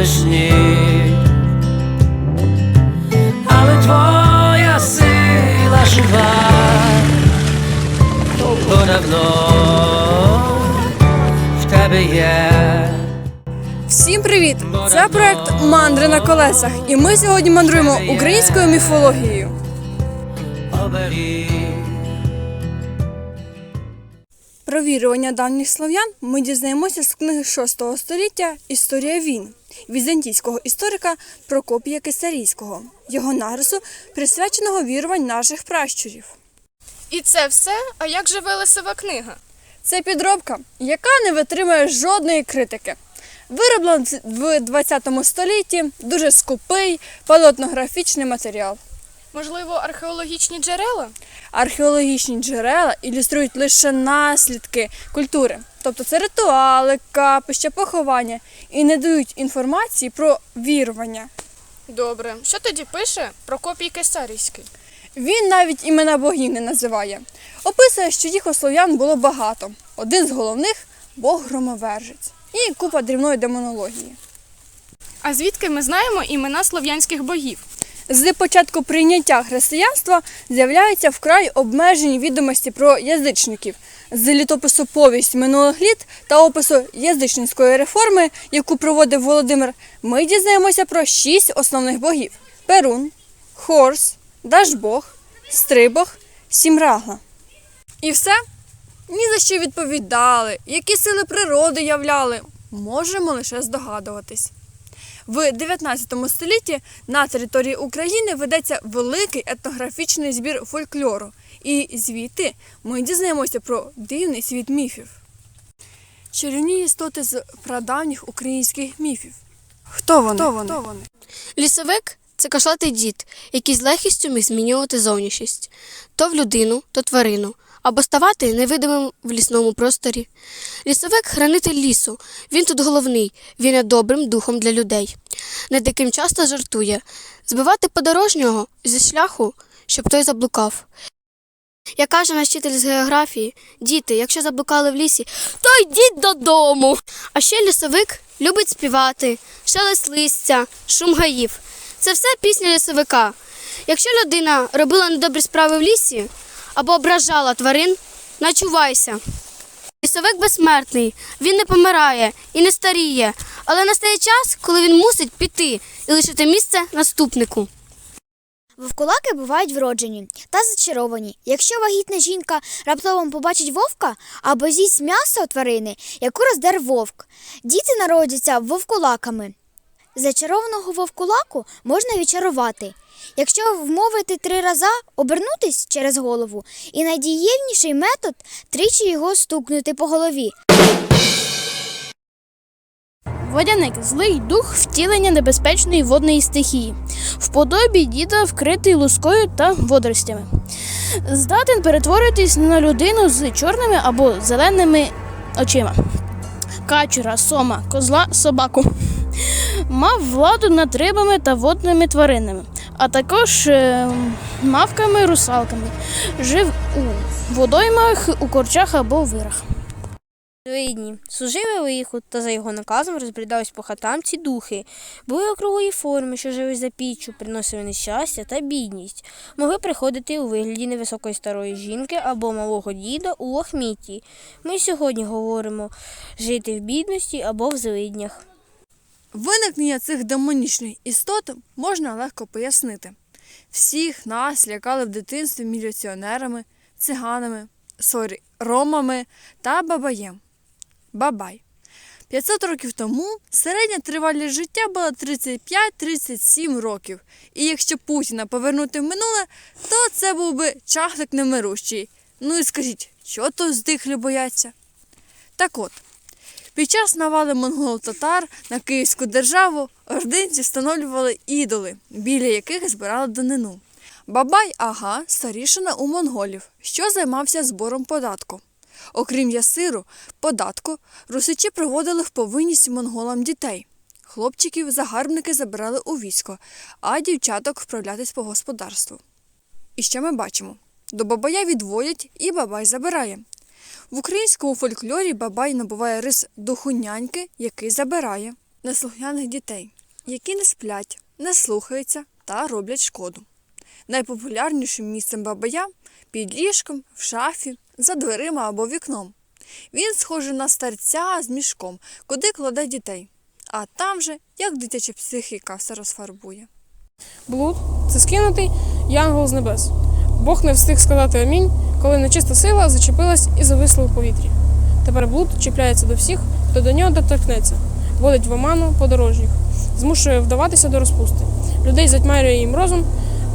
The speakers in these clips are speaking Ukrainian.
Паде але твоя сила жива, вона вновь в тебе є. Всім привіт! Це проект Мандри на колесах, і ми сьогодні мандруємо українською міфологією. Оберіг. Про вірування давніх слов'ян ми дізнаємося з книги 6 століття Історія війн візантійського історика Прокопія Кисарійського, його нарису, присвяченого вірувань наших пращурів. І це все? А як же Велесова книга? Це підробка, яка не витримує жодної критики. Вироблена в 20 столітті дуже скупий палеотнографічний матеріал. Можливо, археологічні джерела? Археологічні джерела ілюструють лише наслідки культури, тобто це ритуали, капища, поховання, і не дають інформації про вірування. Добре. Що тоді пише Прокопій Кесарійський? Він навіть імена богів не називає. Описує, що їх у слов'ян було багато. Один з головних Бог громовержець. І купа дрібної демонології. А звідки ми знаємо імена слов'янських богів? З початку прийняття християнства з'являються вкрай обмежені відомості про язичників. З літопису повість минулих літ та опису язичницької реформи, яку проводив Володимир, ми дізнаємося про шість основних богів: Перун, Хорс, Дажбог, Стрибог, Сімрагла. І все? Ні за що відповідали, які сили природи являли. Можемо лише здогадуватись. В 19 столітті на території України ведеться великий етнографічний збір фольклору, і звідти ми дізнаємося про дивний світ міфів. Чарівні істоти з прадавніх українських міфів. Хто вони? Хто вони? Хто вони? Лісовик це кошлатий дід, який з легкістю міг змінювати зовнішність то в людину, то тварину, або ставати невидимим в лісному просторі. Лісовик хранитель лісу. Він тут головний, він є добрим духом для людей. Над яким часто жартує збивати подорожнього зі шляху, щоб той заблукав. Як каже наш вчитель з географії, діти, якщо заблукали в лісі, то йдіть додому. А ще лісовик любить співати, шелест листя, шум гаїв. Це все пісня лісовика. Якщо людина робила недобрі справи в лісі або ображала тварин, начувайся. Лісовик безсмертний, він не помирає і не старіє, але настає час, коли він мусить піти і лишити місце наступнику. Вовкулаки бувають вроджені та зачаровані. Якщо вагітна жінка раптово побачить вовка або з'їсть м'ясо тварини, яку роздер вовк, діти народяться вовкулаками. Зачарованого вовкулаку можна відчарувати. Якщо вмовити три рази обернутись через голову, і найдієвніший метод тричі його стукнути по голові. Водяник злий дух втілення небезпечної водної стихії, в подобі діда вкритий лускою та водоростями. Здатен перетворитись на людину з чорними або зеленими очима. Качура, сома, козла, собаку. Мав владу над рибами та водними тваринами, а також е, мавками, русалками. Жив у водоймах, у корчах або вирах. Свої дні служили лиху, та за його наказом розбрідались по хатам ці духи. Були округлої форми, що жили за піччю, приносили нещастя та бідність. Могли приходити у вигляді невисокої старої жінки або малого діда у лохміті. Ми сьогодні говоримо жити в бідності або в злиднях. Виникнення цих демонічних істот можна легко пояснити. Всіх нас лякали в дитинстві міліціонерами, циганами, сорі, ромами та бабаєм. Бабай. 500 років тому середня тривалість життя була 35-37 років. І якщо Путіна повернути в минуле, то це був би чахлик немирущий. Ну і скажіть, що то здихлі бояться? Так от, Під час навали монгол-татар на Київську державу ординці встановлювали ідоли, біля яких збирали данину. Бабай Ага старішина у монголів, що займався збором податку. Окрім ясиру, податку, русичі проводили в повинність монголам дітей. Хлопчиків загарбники забирали у військо, а дівчаток вправлятись по господарству. І що ми бачимо? До бабая відводять і бабай забирає. В українському фольклорі бабай набуває рис духу няньки, який забирає неслухняних дітей, які не сплять, не слухаються та роблять шкоду. Найпопулярнішим місцем бабая під ліжком, в шафі, за дверима або вікном. Він схожий на старця з мішком, куди кладе дітей. А там же, як дитяча психіка все розфарбує. Блуд це скинутий янгол з небес. Бог не встиг сказати амінь, коли нечиста сила зачепилась і зависла у повітрі. Тепер блуд чіпляється до всіх, хто до нього доторкнеться, водить в оману подорожніх, змушує вдаватися до розпусти. Людей затьмарює їм розум.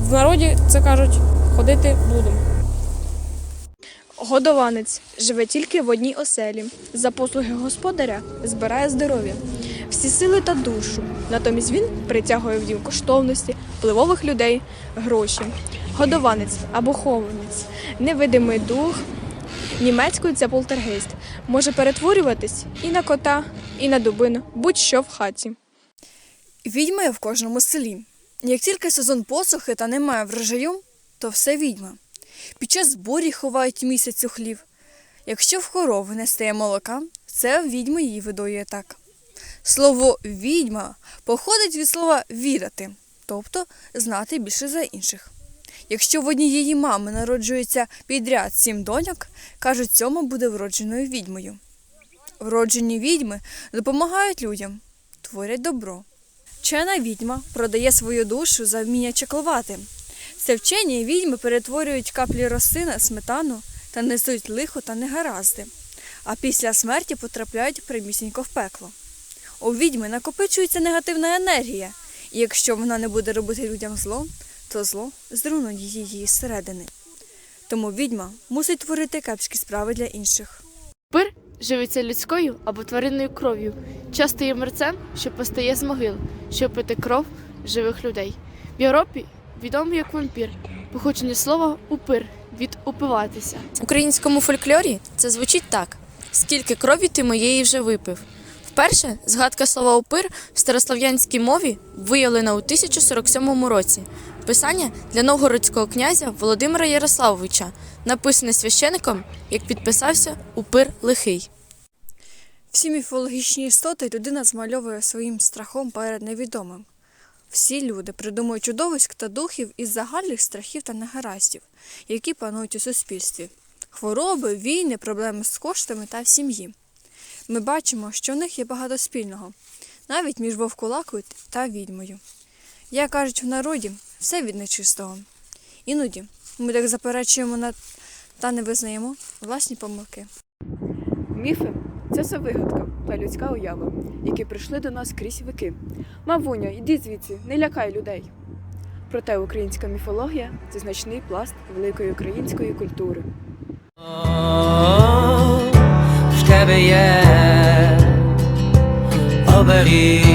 В народі це кажуть ходити блудом. Годованець живе тільки в одній оселі. За послуги господаря збирає здоров'я, всі сили та душу. Натомість він притягує в дім коштовності, впливових людей, гроші. Годованець або хованець, невидимий дух. Німецькою це полтергейст. Може перетворюватись і на кота, і на дубину, будь-що в хаті. Відьма є в кожному селі. Як тільки сезон посухи та немає врожаю, то все відьма. Під час бурі ховають місяць хлів. Якщо в корови не стає молока, це відьма її видоює так. Слово відьма походить від слова вірити, тобто знати більше за інших. Якщо в однієї мами народжується підряд сім доньок, кажуть, цьому буде вродженою відьмою. Вроджені відьми допомагають людям, творять добро. Вчена відьма продає свою душу за вміння чаклувати. Це вчені відьми перетворюють каплі роси на сметану та несуть лихо та негаразди, а після смерті потрапляють прямісінько в пекло. У відьми накопичується негативна енергія, і якщо вона не буде робити людям зло, то зло зруйнує її зсередини. Тому відьма мусить творити кепські справи для інших. Пир живиться людською або тваринною кров'ю, часто є мерцем, що постає з могил, щоб пити кров живих людей. В Європі відомий як вампір, походження слова упир від упиватися. В українському фольклорі це звучить так: скільки крові ти моєї вже випив. Вперше згадка слова упир в старослов'янській мові виявлена у 1047 році. Писання для новгородського князя Володимира Ярославовича, написане священиком, як підписався Упир лихий. Всі міфологічні істоти людина змальовує своїм страхом перед невідомим. Всі люди придумують чудовиськ та духів із загальних страхів та негараздів, які панують у суспільстві, хвороби, війни, проблеми з коштами та в сім'ї. Ми бачимо, що в них є багато спільного, навіть між вовкулакою та відьмою. Як кажуть в народі, все від нечистого. Іноді ми так заперечуємо на та не визнаємо власні помилки. Міфи це все вигадка та людська уява, які прийшли до нас крізь віки. Мавуня, іди звідси, не лякай людей. Проте українська міфологія це значний пласт великої української культури. Тебе є оберіг.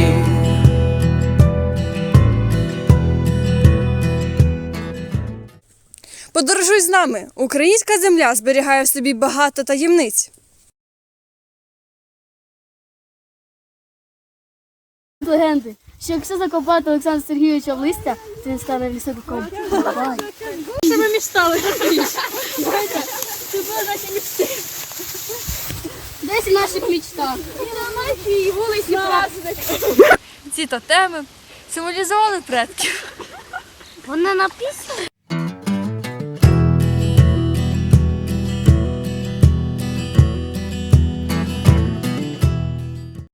Подорожуй з нами! Українська земля зберігає в собі багато таємниць. Легенди, що якщо закопати Олександра Сергійовича в листя, то він стане лісовиком. Що ми мечтали? Це були наші мечти. Десь в наших мечтах. І вулиці. Ці тотеми символізували предків. Вони написана.